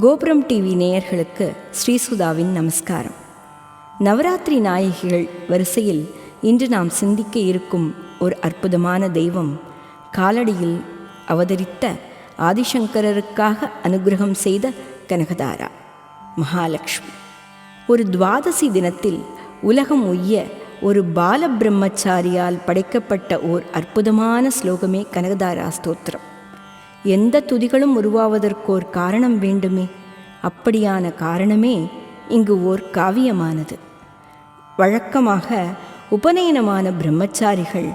கோபுரம் டிவி நேயர்களுக்கு ஸ்ரீசுதாவின் நமஸ்காரம். நவராத்திரி நாயகிகள் வரிசையில் இன்று நாம் சிந்திக்க இருக்கும் ஒரு அற்புதமான தெய்வம் காலடியில் அவதரித்த ஆதிசங்கரருக்காக அனுகிரகம் செய்த கனகதாரா மகாலட்சுமி. ஒரு துவாதசி தினத்தில் உலகம் உய்ய ஒரு பால பிரம்மச்சாரியால் படைக்கப்பட்ட ஓர் அற்புதமான ஸ்லோகமே கனகதாரா ஸ்தோத்திரம். எந்த துதிகளும் உருவாவதற்கோர் காரணம் வேண்டுமே. அப்படியான காரணமே இங்கு ஓர் காவியமானது. வழக்கமாக உபநயனமான பிரம்மச்சாரிகள்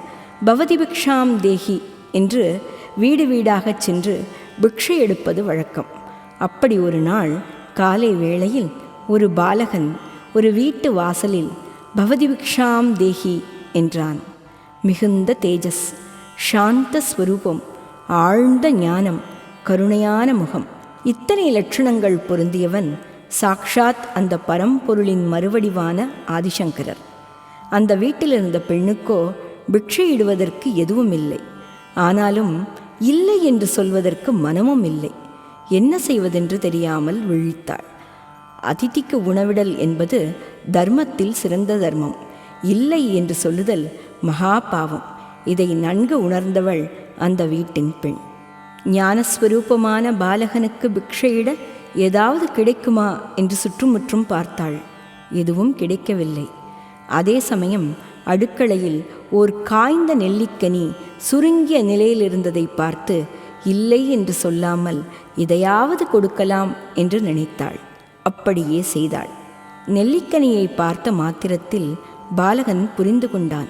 பவதி பிக்ஷாம் தேகி என்று வீடு வீடாகச் சென்று பிக்ஷை எடுப்பது வழக்கம். அப்படி ஒரு நாள் காலை வேளையில் ஒரு பாலகன் ஒரு வீட்டு வாசலில் பவதி பிக்ஷாம் தேகி என்றான். மிகுந்த தேஜஸ் சாந்த ஸ்வரூபம் ஆழ்ந்த ஞானம் கருணையான முகம். இத்தனை லட்சணங்கள் பொருந்தியவன் சாக்ஷாத் அந்த பரம்பொருளின் மறுவடிவான ஆதிசங்கரர். அந்த வீட்டில் இருந்த பெண்ணுக்கோ பிக்ஷையிடுவதற்கு எதுவும் இல்லை. ஆனாலும் இல்லை என்று சொல்வதற்கு மனமும் இல்லை. என்ன செய்வதென்று தெரியாமல் விழித்தாள். அதிதிக்கு உணவிடல் என்பது தர்மத்தில் சிறந்த தர்மம். இல்லை என்று சொல்லுதல் மகா பாவம். இதை நன்கு உணர்ந்தவள் அந்த வீட்டின் பெண். ஞானஸ்வரூபமான பாலகனுக்கு பிக்ஷையிட ஏதாவது கிடைக்குமா என்று சுற்றுமுற்றும் பார்த்தாள். எதுவும் கிடைக்கவில்லை. அதே சமயம் அடுக்களையில் ஓர் காய்ந்த நெல்லிக்கனி சுருங்கிய நிலையில் இருந்ததை பார்த்து இல்லை என்று சொல்லாமல் இதையாவது கொடுக்கலாம் என்று நினைத்தாள். அப்படியே செய்தாள். நெல்லிக்கனியை பார்த்த மாத்திரத்தில் பாலகன் புரிந்து கொண்டான்.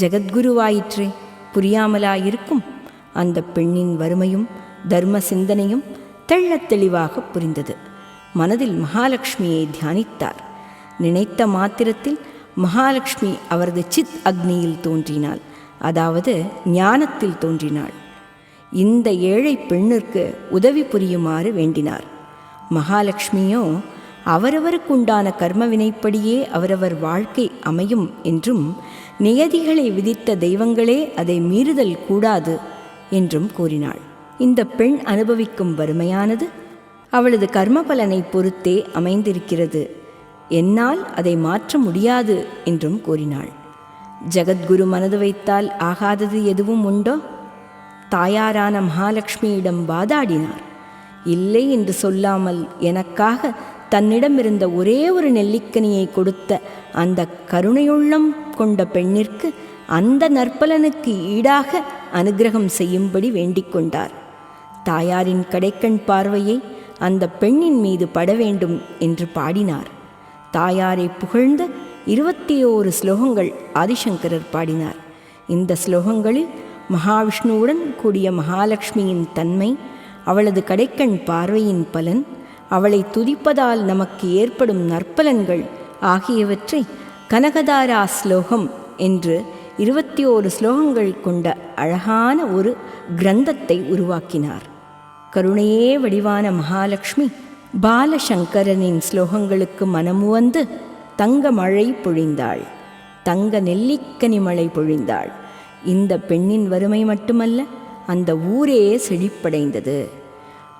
ஜெகத்குருவாயிற்றே புரியாமலாயிருக்கும். அந்த பெண்ணின் வறுமையும் தர்ம சிந்தனையும் தெள்ளத் தெளிவாக புரிந்தது. மனதில் மகாலட்சுமியை தியானித்தார். நினைத்த மாத்திரத்தில் மகாலட்சுமி அவரது சித் அக்னியில் தோன்றினாள். அதாவது ஞானத்தில் தோன்றினாள். இந்த ஏழை பெண்ணிற்கு உதவி புரியுமாறு வேண்டினார். மகாலட்சுமியோ அவரவருக்குண்டான கர்ம வினைப்படியே அவரவர் வாழ்க்கை அமையும் என்றும் நியதிகளை விதித்த தெய்வங்களே அதை மீறுதல் கூடாது என்றும் கூறினாள். இந்த பெண் அனுபவிக்கும் வறுமையானது அவளது கர்ம பலனை பொறுத்தே அமைந்திருக்கிறது. என்னால் அதை மாற்ற முடியாது என்றும் கூறினாள். ஜகத்குரு மனது வைத்தால் ஆகாதது எதுவும் உண்டோ? தாயாரான மகாலட்சுமியிடம் வாதாடினார். இல்லை என்று சொல்லாமல் எனக்காக தன்னிடமிருந்த ஒரே ஒரு நெல்லிக்கனியை கொடுத்த அந்த கருணையுள்ளம் கொண்ட பெண்ணிற்கு அந்த நற்பலனுக்கு ஈடாக அனுகிரகம் செய்யும்படி வேண்டிக் கொண்டார் தாயாரின் கடைக்கண் பார்வையை அந்த பெண்ணின் மீது பட வேண்டும் என்று பாடினார். தாயாரை புகழ்ந்த இருபத்தி ஓரு ஸ்லோகங்கள் ஆதிசங்கரர் பாடினார். இந்த ஸ்லோகங்களில் மகாவிஷ்ணுவுடன் கூடிய மகாலட்சுமியின் தன்மை அவளது கடைக்கண் பார்வையின் பலன் அவளை துதிப்பதால் நமக்கு ஏற்படும் நற்பலன்கள் ஆகியவற்றை கனகதாரா ஸ்லோகம் என்று இருபத்தி ஓரு ஸ்லோகங்கள் கொண்ட அழகான ஒரு கிரந்தத்தை உருவாக்கினார். கருணையே வடிவான மகாலட்சுமி பாலசங்கரனின் ஸ்லோகங்களுக்கு மனமுவந்து தங்க மழை பொழிந்தாள். தங்க நெல்லிக்கனி மழை பொழிந்தாள். இந்த பெண்ணின் வறுமை மட்டுமல்ல அந்த ஊரே செழிப்படைந்தது.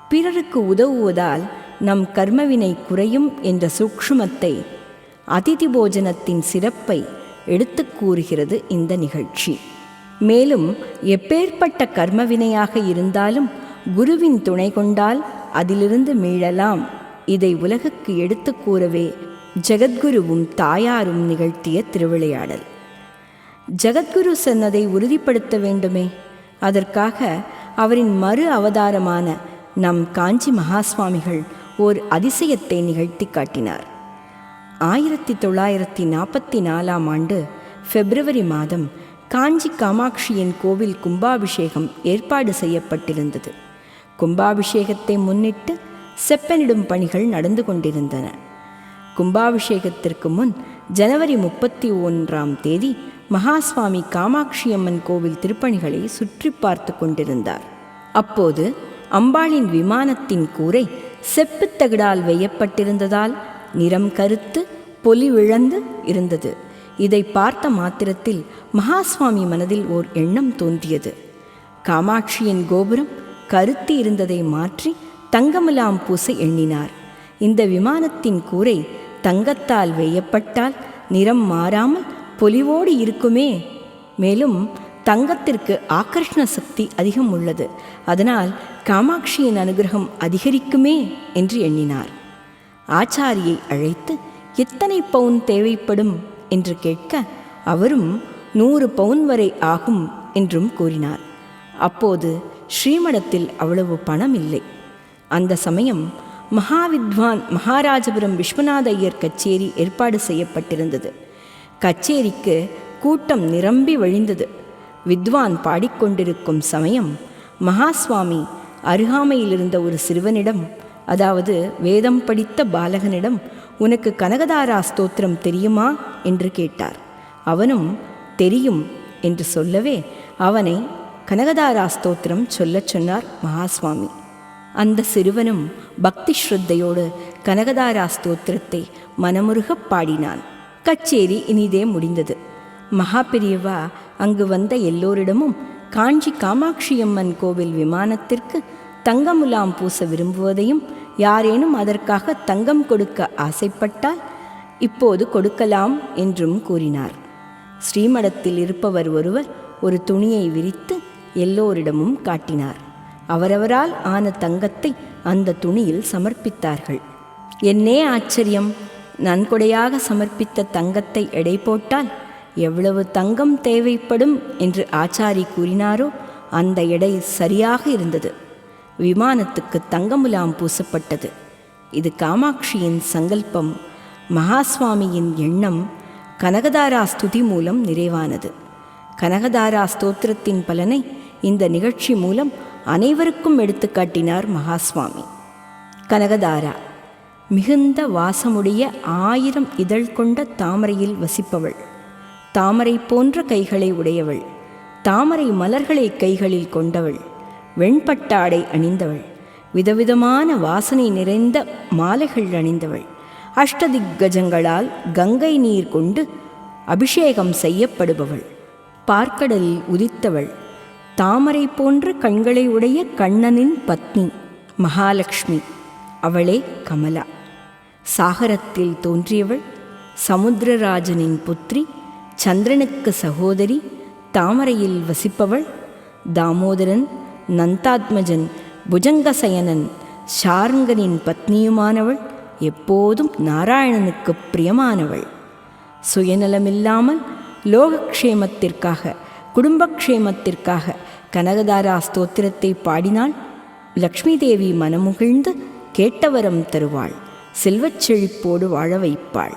பிறருக்கு உதவுவதால் நம் கர்மவினை குறையும் என்ற சூக்ஷ்மத்தை அதிதி போஜனத்தின் சிறப்பை எடுத்துக் கூறுகிறது இந்த நிகழ்ச்சி. மேலும் எப்பேற்பட்ட கர்மவினையாக இருந்தாலும் குருவின் துணை கொண்டால் அதிலிருந்து மீளலாம். இதை உலகுக்கு எடுத்துக் கூறவே ஜெகத்குருவும் தாயாரும் நிகழ்த்திய திருவிளையாடல். ஜெகத்குரு சொன்னதை உறுதிப்படுத்த வேண்டுமே? அதற்காக அவரின் மறு அவதாரமான நம் காஞ்சி மகாஸ்வாமிகள் ஓர் அதிசயத்தை நிகழ்த்தி காட்டினார். ஆயிரத்தி தொள்ளாயிரத்தி நாற்பத்தி நாலாம் ஆண்டு பிப்ரவரி மாதம் காஞ்சி காமாட்சியின் கோவில் கும்பாபிஷேகம் ஏற்பாடு செய்யப்பட்டிருந்தது. கும்பாபிஷேகத்தை முன்னிட்டு செப்பனிடும் பணிகள் நடந்து கொண்டிருந்தன. கும்பாபிஷேகத்திற்கு முன் ஜனவரி முப்பத்தி ஒன்றாம் தேதி மகாஸ்வாமி காமாட்சியம்மன் கோவில் திருப்பணிகளை சுற்றி பார்த்து கொண்டிருந்தார். அப்போது அம்பாளின் விமானத்தின் கூரை செப்புத்தகடால் வேயப்பட்டிருந்ததால் நிறம் கருத்து பொலி விழந்து இருந்தது. இதை பார்த்த மாத்திரத்தில் மகாஸ்வாமி மனதில் ஓர் எண்ணம் தோன்றியது. காமாட்சியின் கோபுரம் கருத்து இருந்ததை மாற்றி தங்கமலாம் பூச எண்ணினார். இந்த விமானத்தின் கூரை தங்கத்தால் வேயப்பட்டால் நிறம் மாறாமல் பொலிவோடு இருக்குமே. மேலும் தங்கத்திற்கு ஆக்கர்ஷண சக்தி அதிகம் உள்ளது. அதனால் காமாட்சியின் அனுகிரகம் அதிகரிக்குமே என்று எண்ணினார். ஆச்சாரியை அழைத்து எத்தனை பவுன் தேவைப்படும் என்று கேட்க அவரும் நூறு பவுன் வரை ஆகும் என்றும் கூறினார். அப்போது ஸ்ரீமடத்தில் அவ்வளவு பணம் இல்லை அந்த சமயம் மகாவித்வான் மகாராஜபுரம் விஸ்வநாத ஐயர் கச்சேரி ஏற்பாடு செய்யப்பட்டிருந்தது. கச்சேரிக்கு கூட்டம் நிரம்பி வழிந்தது. வித்வான் பாடிக்கொண்டிருக்கும் சமயம் மகாஸ்வாமி அருகாமையிலிருந்த ஒரு சிறுவனிடம் அதாவது வேதம் படித்த பாலகனிடம் உனக்கு கனகதாரா ஸ்தோத்திரம் தெரியுமா? என்று கேட்டார். அவனும் தெரியும் என்று சொல்லவே அவனை கனகதாரா ஸ்தோத்திரம் சொல்லச் சொன்னார் மகாஸ்வாமி. அந்த சிறுவனும் பக்தி ஸ்ரத்தையோடு கனகதாரா ஸ்தோத்திரத்தை மனமுருகப் பாடினான். கச்சேரி இனிதே முடிந்தது. மகா பெரியவா அங்கு வந்த எல்லோரிடமும் காஞ்சி காமாட்சியம்மன் கோவில் விமானத்திற்கு தங்கமுலாம் பூச விரும்புவதையும் யாரேனும் அதற்காக தங்கம் கொடுக்க ஆசைப்பட்டால் இப்போது கொடுக்கலாம் என்றும் கூறினார். ஸ்ரீமடத்தில் இருப்பவர் ஒருவர் ஒரு துணியை விரித்து எல்லோரிடமும் காட்டினார். அவரவரால் ஆன தங்கத்தை அந்த துணியில் சமர்ப்பித்தார்கள். என்னே ஆச்சரியம்! நன்கொடையாக சமர்ப்பித்த தங்கத்தை எடை போட்டால் எவ்வளவு தங்கம் தேவைப்படும்? என்று ஆச்சாரி கூறினாரோ அந்த எடை சரியாக இருந்தது. விமானத்துக்கு தங்கமுலாம் பூசப்பட்டது. இது காமாட்சியின் சங்கல்பம் மகாஸ்வாமியின் எண்ணம் கனகதாரா ஸ்துதி மூலம் நிறைவானது. கனகதாரா ஸ்தோத்திரத்தின் பலனை இந்த நிகழ்ச்சி மூலம் அனைவருக்கும் எடுத்துக்காட்டினார் மகாஸ்வாமி. கனகதாரா மிகுந்த வாசமுடைய ஆயிரம் இதழ் கொண்ட தாமரையில் வசிப்பவள். தாமரை போன்ற கைகளை உடையவள். தாமரை மலர்களை கைகளில் கொண்டவள். வெண்பட்டாடை அணிந்தவள். விதவிதமான வாசனை நிறைந்த மாலைகள் அணிந்தவள். அஷ்டதிக்கஜங்களால் கங்கை நீர் கொண்டு அபிஷேகம் செய்யப்படுபவள். பார்க்கடலில் உதித்தவள். தாமரை போன்ற கண்களை உடைய கண்ணனின் பத்னி மகாலட்சுமி. அவளே கமலா. சாகரத்தில் தோன்றியவள் சமுத்திரராஜனின் புத்திரி சந்திரனுக்கு சகோதரி தாமரையில் வசிப்பவள் தாமோதரன் நந்தாத்மஜன் புஜங்கசயனன் ஷார்ங்கனின் பத்னியுமானவள் எப்போதும் நாராயணனுக்கு பிரியமானவள். சுயநலமில்லாமல் லோகக்ஷேமத்திற்காக குடும்பக்ஷேமத்திற்காக கனகதாரா ஸ்தோத்திரத்தை பாடினாள் லக்ஷ்மி தேவி மனமுகிழ்ந்து கேட்டவரம் தருவாள். செல்வச் செழிப்போடு வாழ வைப்பாள்.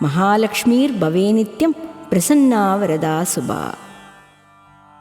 மகாலட்சுமீர் பவே நித்யம் பிரசன்னா வரதா சுபா.